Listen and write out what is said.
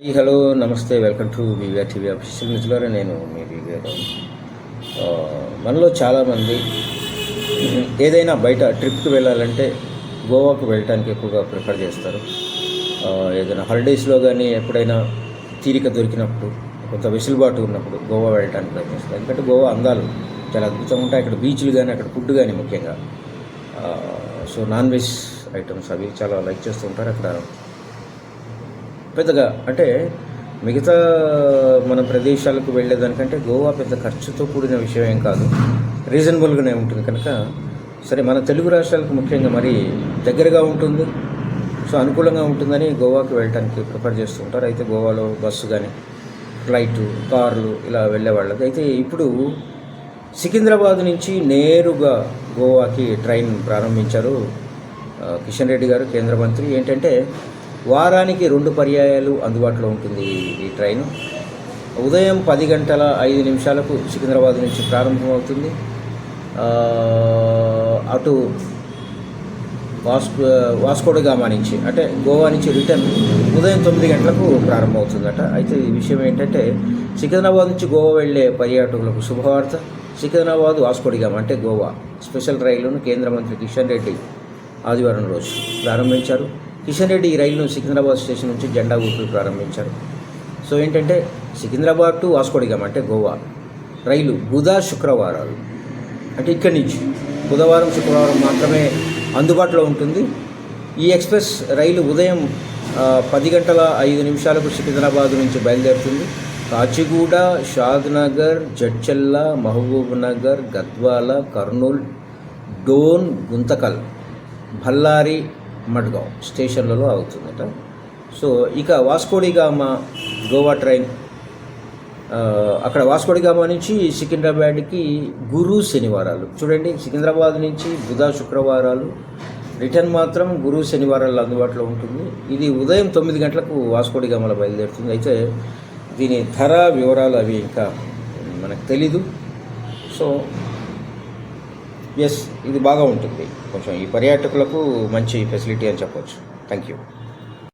Hi hello నమస్తే welcome to VVR TV official మిత్రులారా నేను మీ వివిఆర్ మనలో చాలామంది ఏదైనా బయట ట్రిప్కి వెళ్ళాలంటే గోవాకు వెళ్ళటానికి ఎక్కువగా ప్రిఫర్ చేస్తారు. ఏదైనా హాలిడేస్లో కానీ ఎప్పుడైనా తీరిక దొరికినప్పుడు కొంత వెసులుబాటు ఉన్నప్పుడు గోవా వెళ్ళడానికి ప్రయత్నిస్తారు. ఎందుకంటే గోవా అందాలు చాలా అద్భుతంగా ఉంటాయి. అక్కడ బీచ్లు కానీ అక్కడ ఫుడ్ కానీ ముఖ్యంగా. సో నాన్ వెజ్ ఐటమ్స్ అవి చాలా లైక్ చేస్తూ ఉంటారు. అక్కడ పెద్దగా అంటే మిగతా మన ప్రదేశాలకు వెళ్ళేదానికంటే గోవా పెద్ద ఖర్చుతో కూడిన విషయం ఏం కాదు. రీజనబుల్గానే ఉంటుంది కనుక. సరే మన తెలుగు రాష్ట్రాలకు ముఖ్యంగా మరి దగ్గరగా ఉంటుంది. సో అనుకూలంగా ఉంటుందని గోవాకి వెళ్ళడానికి ప్రిఫర్ చేస్తూ ఉంటారు. అయితే గోవాలో బస్సు కానీ ఫ్లైట్ కార్లు ఇలా వెళ్ళేవాళ్ళకి అయితే ఇప్పుడు సికింద్రాబాద్ నుంచి నేరుగా గోవాకి ట్రైన్ ప్రారంభించారు కిషన్ రెడ్డి గారు కేంద్ర మంత్రి. ఏంటంటే వారానికి రెండు పర్యాయాలు అందుబాటులో ఉంటుంది ఈ- ట్రైన్. ఉదయం పది గంటల ఐదు నిమిషాలకు సికింద్రాబాద్ నుంచి ప్రారంభమవుతుంది. అటు వాస్కో వాస్కోడగామా నుంచి అంటే గోవా నుంచి రిటర్న్ ఉదయం తొమ్మిది గంటలకు ప్రారంభమవుతుందట. అయితే ఈ విషయం ఏంటంటే సికింద్రాబాద్ నుంచి గోవా వెళ్ళే పర్యాటకులకు శుభవార్త. సికింద్రాబాద్ వాస్కోడిగామా అంటే గోవా. స్పెషల్ రైలును కేంద్ర మంత్రి కిషన్ రెడ్డి ఆదివారం రోజు ప్రారంభించారు. కిషన్ రెడ్డి ఈ రైలును సికింద్రాబాద్ స్టేషన్ నుంచి జెండా ఊపి ప్రారంభించారు. సో ఏంటంటే సికింద్రాబాద్ టు వాస్కోడిగం అంటే గోవా. రైలు బుధ శుక్రవారాలు. అంటే ఇక్కడి నుంచి. బుధవారం శుక్రవారం మాత్రమే అందుబాటులో ఉంటుంది. ఈ ఎక్స్ప్రెస్ రైలు ఉదయం పది గంటల ఐదు నిమిషాలకు సికింద్రాబాద్ నుంచి బయలుదేరుతుంది. కాచిగూడ షాద్నగర్ జడ్చెల్ల మహబూబ్ నగర్ గద్వాల కర్నూల్ డోన్ గుంతకల్ బల్లారి మడ్గావ్ స్టేషన్లలో అవుతుందట సో ఇక వాస్కోడిగామా గోవా ట్రైన్ అక్కడ వాస్కోడిగామా నుంచి సికింద్రాబాద్కి గురు శనివారాలు. చూడండి సికింద్రాబాద్ నుంచి బుధ శుక్రవారాలు రిటర్న్ మాత్రం గురు శనివారాలు అందుబాటులో ఉంటుంది. ఇది ఉదయం తొమ్మిది గంటలకు వాస్కోడిగామలో బయలుదేరుతుంది. అయితే దీని ధర వివరాలు అవి ఇంకా మనకు తెలీదు. సో ఎస్ ఇది బాగా ఉంటుంది. కొంచెం ఈ పర్యాటకులకు మంచి ఫెసిలిటీ అని చెప్పవచ్చు థ్యాంక్ యూ